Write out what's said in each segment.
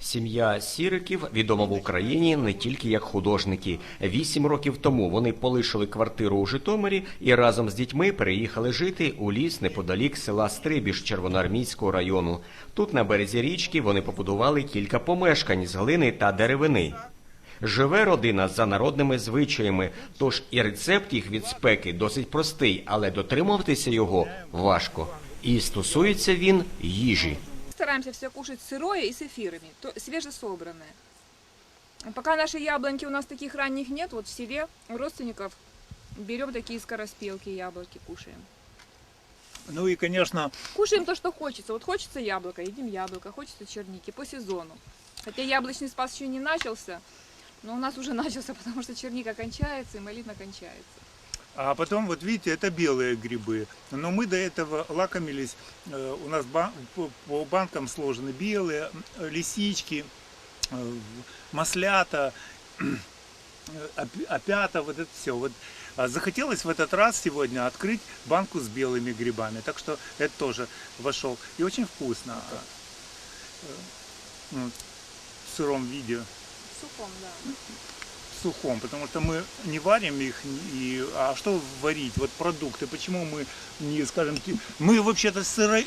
Сім'я Сіриків відома в Україні не тільки як художники. Вісім років тому вони полишили квартиру у Житомирі і разом з дітьми переїхали жити у ліс неподалік села Стрибіж Червоноармійського району. Тут на березі річки вони побудували кілька помешкань з глини та деревини. Живе родина за народними звичаями, тож і рецепт їх від спеки досить простий, але дотримуватися його важко. І стосується він їжі. Стараемся все кушать сырое и с эфирами, то свежесобранное. Пока наши яблоньки у нас таких ранних нет, вот в селе у родственников берем такие скороспелки яблоки, кушаем. Ну и, конечно, Кушаем то, что хочется. Вот хочется яблоко, едим яблоко, хочется черники по сезону. Хотя яблочный спас еще не начался, но у нас уже начался, потому что черника кончается и малина кончается. А потом, вот видите, это белые грибы. Но мы до этого лакомились, э, у нас по- банкам сложены белые, лисички, э, маслята, э, оп- опята, вот это все. Вот а захотелось в этот раз сегодня открыть банку с белыми грибами, так что это тоже вошел. И очень вкусно. Ну, в сыром виде. В сухом, да. сухом, потому что мы не варим их, и, а что варить? Вот продукты, почему мы не, скажем, ти- мы вообще-то сыро,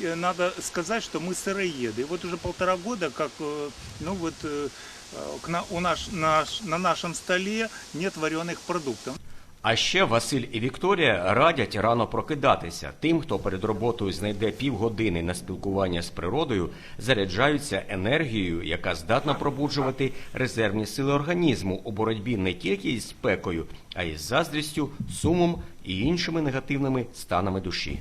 э, надо сказать, что мы сыроеды. И вот уже полтора года, как, э, ну вот, э, э, к на, у наш, наш, на нашем столе нет вареных продуктов. А ще Василь і Вікторія радять рано прокидатися. Тим, хто перед роботою знайде півгодини на спілкування з природою, заряджаються енергією, яка здатна пробуджувати резервні сили організму у боротьбі не тільки із спекою, а й з заздрістю, сумом і іншими негативними станами душі.